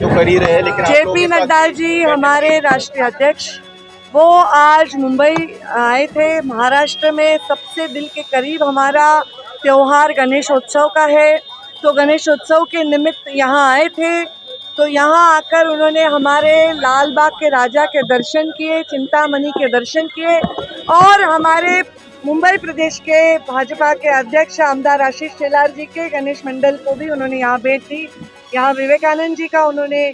कर ही रहे हैं लेकिन जेपी नड्डा जी हमारे राष्ट्रीय अध्यक्ष वो आज मुंबई आए थे। महाराष्ट्र में सबसे दिल के करीब हमारा त्योहार गणेशोत्सव का है। तो गणेशोत्सव के निमित्त यहाँ आए थे। तो यहाँ आकर उन्होंने हमारे लाल बाग के राजा के दर्शन किए चिंतामणि के दर्शन किए और हमारे मुंबई प्रदेश के भाजपा के अध्यक्ष आमदार आशीष शेलार जी के गणेश मंडल को भी उन्होंने यहाँ भेंट दी यहाँ विवेकानंद जी का उन्होंने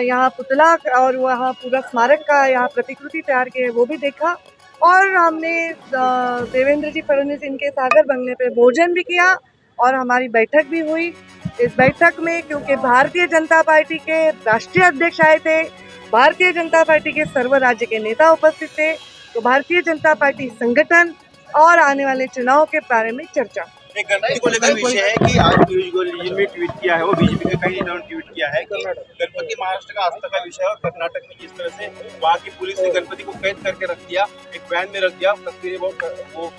यहाँ पुतला और वहाँ पूरा स्मारक का यहाँ प्रतिकृति तैयार की है, वो भी देखा। और हमने देवेंद्र जी फडणवीस इनके सागर बंगले पे भोजन भी किया और हमारी बैठक भी हुई। इस बैठक में क्योंकि भारतीय जनता पार्टी के राष्ट्रीय अध्यक्ष आए थे, भारतीय जनता पार्टी के सर्व राज्य के नेता उपस्थित थे तो भारतीय जनता पार्टी संगठन और आने वाले चुनाव के बारे में चर्चा। एक गणपति को लेकर विषय है कि आज पीयूष गोयल ने ट्वीट किया है वो बीजेपी के कई नेताओं ने ट्वीट किया है कि गणपति महाराष्ट्र का आस्था का विषय है और कर्नाटक में जिस तरह से वहाँ की पुलिस ने गणपति को कैद करके रख दिया एक वैन में रख दिया तस्वीरें वो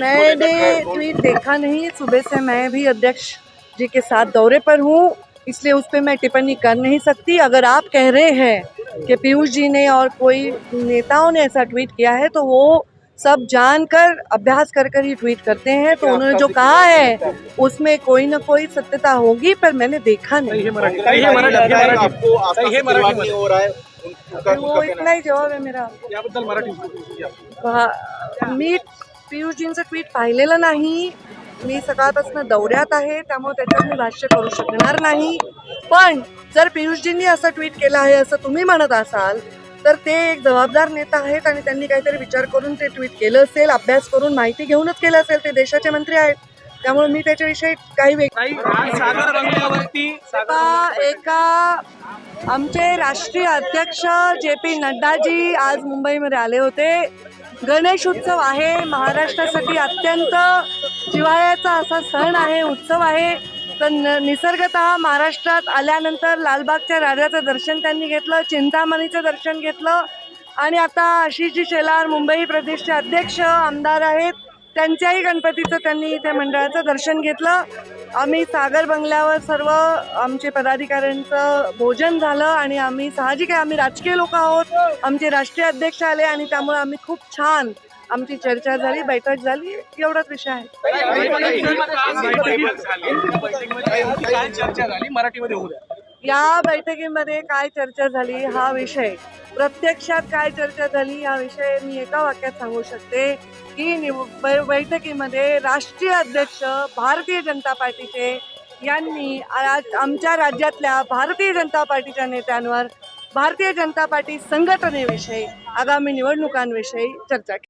मैंने ट्वीट देखा नहीं सुबह से मैं भी अध्यक्ष जी के साथ दौरे पर हूँ इसलिए उस पर मैं टिप्पणी कर नहीं सकती। अगर आप कह रहे हैं कि पीयूष जी ने और कोई नेताओं ने ऐसा ट्वीट किया है तो वो सब जानकर अभ्यास कर कर ही ट्वीट करते हैं। तो उन्होंने जो कहा है उसमें कोई ना कोई सत्यता होगी पर मैंने देखा नहीं। हे हे। हो है वो इतना ही जवाब आहे मेरा। मी पियुषजींचं ट्विट पाहिलेलं नाही. मी सकाळपासून दौऱ्यात आहे त्यामुळे त्याच्यात मी भाष्य करू शकणार नाही. पण जर पियुषजींनी असं ट्विट केलं आहे असं तुम्ही म्हणत असाल तर ते एक जबाबदार नेता आहेत आणि त्यांनी काहीतरी विचार करून ते ट्विट केलं असेल अभ्यास करून माहिती घेऊनच केलं असेल ते देशाचे मंत्री आहेत. त्यामुळे मी त्याच्याविषयी काही एका एका आमचे राष्ट्रीय अध्यक्ष जे पी नड्डाजी आज मुंबईमध्ये आले होते. गणेश उत्सव आहे. महाराष्ट्रासाठी अत्यंत जिव्हाळ्याचा असा सण आहे उत्सव आहे. तर न निसर्गतः महाराष्ट्रात आल्यानंतर लालबागच्या राजाचं दर्शन त्यांनी घेतलं चिंतामणीचं दर्शन घेतलं. आणि आता आशिषजी शेलार मुंबई प्रदेशचे अध्यक्ष आमदार आहेत. त्यांच्याही गणपतीचं त्यांनी इथे मंडळाचं दर्शन घेतलं. आम्ही सागर बंगल्यावर सर्व आमचे पदाधिकाऱ्यांचं भोजन झालं आणि आम्ही साहजिक आहे आम्ही राजकीय लोक आहोत. आमचे राष्ट्रीय अध्यक्ष आले आणि त्यामुळे आम्ही खूप छान आमची चर्चा झाली बैठक झाली एवढाच विषय आहे. या बैठकीमध्ये काय चर्चा झाली हा विषय. प्रत्यक्षात काय चर्चा झाली हा विषय मी एका वाक्यात सांगू शकते की निव- बै- बैठकीमध्ये राष्ट्रीय अध्यक्ष भारतीय जनता पार्टीचे यांनी आज आमच्या राज्यातल्या भारतीय जनता पार्टीच्या नेत्यांवर भारतीय जनता पार्टी संघटनेविषयी आगामी निवडणुकांविषयी चर्चा केली.